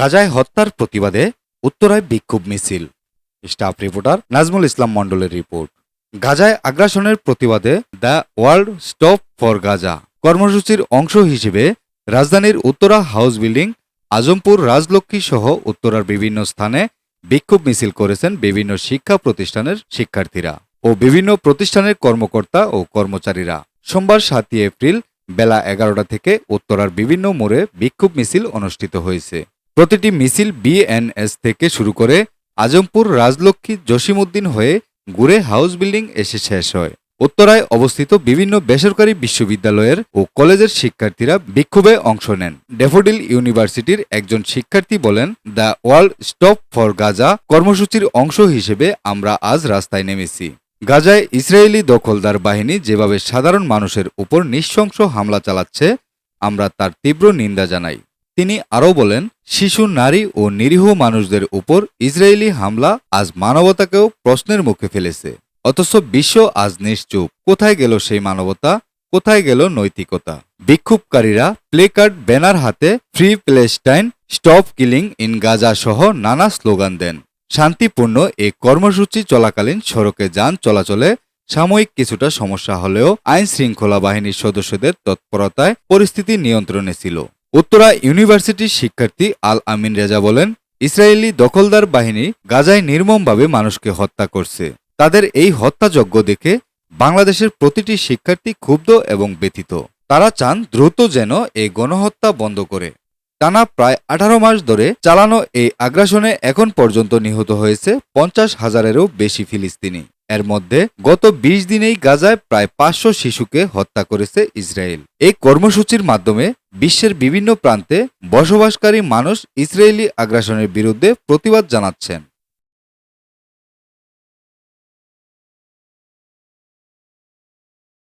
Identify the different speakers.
Speaker 1: গাজায় হত্যার প্রতিবাদে উত্তরায় বিক্ষোভ মিছিল স্টাফ রিপোর্টার নাজমুল ইসলাম মণ্ডলের রিপোর্ট গাজায় আগ্রাসনের প্রতিবাদে the world stop for Gaza কর্মসূচির অংশ হিসেবে রাজধানীর উত্তরা হাউস বিল্ডিং আজমপুর রাজলক্ষ্মী সহ উত্তরার বিভিন্ন স্থানে বিক্ষোভ মিছিল করেছেন বিভিন্ন শিক্ষা প্রতিষ্ঠানের শিক্ষার্থীরা ও বিভিন্ন প্রতিষ্ঠানের কর্মকর্তা ও কর্মচারীরা সোমবার সাতই এপ্রিল বেলা এগারোটা থেকে উত্তরার বিভিন্ন মোড়ে বিক্ষোভ মিছিল অনুষ্ঠিত হয়েছে প্রতিটি মিছিল বিএনএস থেকে শুরু করে আজমপুর রাজলক্ষ্মী জসিমউদ্দিন হয়ে ঘুরে হাউস বিল্ডিং এসে শেষ হয় উত্তরায় অবস্থিত বিভিন্ন বেসরকারি বিশ্ববিদ্যালয়ের ও কলেজের শিক্ষার্থীরা বিক্ষোভে অংশ নেন ডেফোডিল ইউনিভার্সিটির একজন শিক্ষার্থী বলেন the world stop for Gaza কর্মসূচির অংশ হিসেবে আমরা আজ রাস্তায় নেমেছি গাজায় ইসরায়েলি দখলদার বাহিনী যেভাবে সাধারণ মানুষের উপর নিঃশংস হামলা চালাচ্ছে আমরা তার তীব্র নিন্দা জানাই তিনি আরও বলেন শিশু নারী ও নিরীহ মানুষদের উপর ইসরায়েলি হামলা আজ মানবতাকেও প্রশ্নের মুখে ফেলেছে অথচ বিশ্ব আজ নিশ্চুপ কোথায় গেল সেই মানবতা কোথায় গেল নৈতিকতা বিক্ষোভকারীরা প্লেকার্ড ব্যানার হাতে free Palestine stop killing in Gaza সহ নানা স্লোগান দেন শান্তিপূর্ণ এই কর্মসূচি চলাকালীন সড়কে যান চলাচলে সাময়িক কিছুটা সমস্যা হলেও আইন শৃঙ্খলা বাহিনীর সদস্যদের তৎপরতায় পরিস্থিতি নিয়ন্ত্রণে ছিল উত্তরা ইউনিভার্সিটির শিক্ষার্থী আল আমিন রেজা বলেন ইসরায়েলি দখলদার বাহিনী গাজায় নির্মমভাবে মানুষকে হত্যা করছে তাদের এই হত্যাযজ্ঞ দেখে বাংলাদেশের প্রতিটি শিক্ষার্থী ক্ষুব্ধ এবং ব্যথিত তারা চান দ্রুত যেন এই গণহত্যা বন্ধ করে টানা প্রায় আঠারো মাস ধরে চালানো এই আগ্রাসনে এখন পর্যন্ত নিহত হয়েছে পঞ্চাশ হাজারেরও বেশি ফিলিস্তিনি এর মধ্যে গত ২০ দিনেই গাজায় প্রায় পাঁচশো শিশুকে হত্যা করেছে ইসরায়েল এই কর্মসূচির মাধ্যমে বিশ্বের বিভিন্ন প্রান্তে বসবাসকারী মানুষ ইসরায়েলি আগ্রাসনের বিরুদ্ধে প্রতিবাদ জানাচ্ছেন